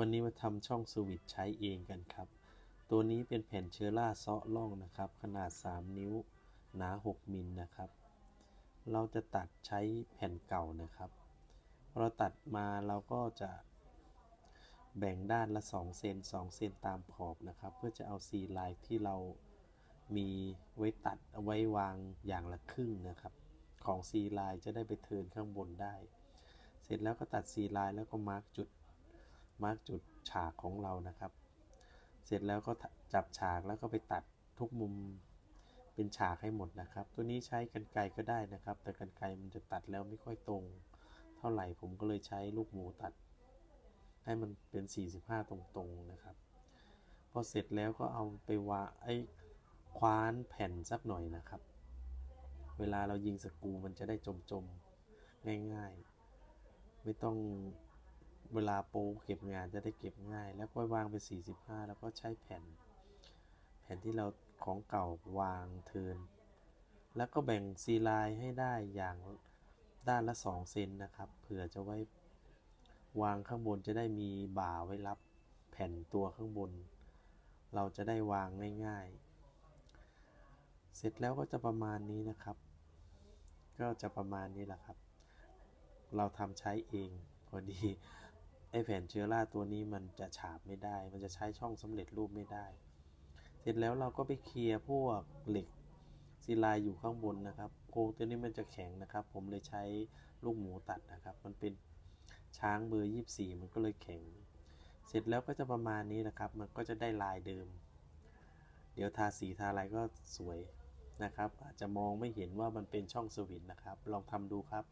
วันนี้มาทำช่องสวิตช์ใช้เองกันครับ ตัวนี้เป็นแผ่นเชื้อราเซาะล่องนะครับ ขนาด 3 นิ้ว หนา 6 มิลนะครับ เราจะตัดใช้แผ่นเก่านะครับพอเราตัดมาเราก็จะแบ่งด้านละ 2 เซน2 เซนตามขอบนะครับ เพื่อจะเอาซีไลน์ที่เรามีไว้ตัดเอาไว้วางอย่างละครึ่งนะครับ ของซีไลน์จะได้ไปเทินข้างบนได้ เสร็จแล้วก็ตัดซีไลน์แล้วก็มาร์กจุด มาร์กจุดฉากของเรานะครับ เสร็จแล้วก็จับฉากแล้วก็ไปตัดทุกมุมเป็นฉากให้หมดนะครับ ตัวนี้ใช้กันไกรก็ได้นะครับ แต่กันไกรมันจะตัดแล้วไม่ค่อยตรง เท่าไหร่ผมก็เลยใช้ลูกหมูตัด ให้มันเป็น 45 ตรงๆนะครับ พอเสร็จแล้วก็เอาไปวางไอ้คว้านแผ่นสักหน่อยนะครับ เวลาเรายิงสกูมันจะได้จมๆง่ายๆ ไม่ต้อง เวลาโปเก็บงานจะได้เก็บง่าย แล้วก็วางเป็น 45 แล้วก็ใช้แผ่น แผ่นที่เราของเก่าวางเทิน แล้วก็แบ่งซีไลน์ให้ได้อย่างด้านละ 2 เซนนะครับเผื่อจะไว้วางข้างบนจะได้มีบ่าไว้รับแผ่นตัวข้างบน เราจะได้วางง่ายๆ เสร็จแล้วก็จะประมาณนี้นะครับ ก็จะประมาณนี้แหละครับ เราทำใช้เองพอดี ไอแผ่นเชื้อราตัวนี้มันจะฉาบไม่ได้ มันจะใช้ช่องสำเร็จรูปไม่ได้ เสร็จแล้วเราก็ไปเคลียร์พวกเหล็กซีลน์อยู่ข้างบนนะครับโครงตัวนี้มันจะแข็งนะครับ ผมเลยใช้ลูกหมูตัดนะครับ มันเป็นช้างเบอร์24มันก็เลยแข็ง เสร็จแล้วก็จะประมาณนี้นะครับ มันก็จะได้ลายเดิม เดี๋ยวทาสีทาอะไรก็สวยนะครับ อาจจะมองไม่เห็นว่ามันเป็นช่องสวิตนะครับ ลองทำดูครับ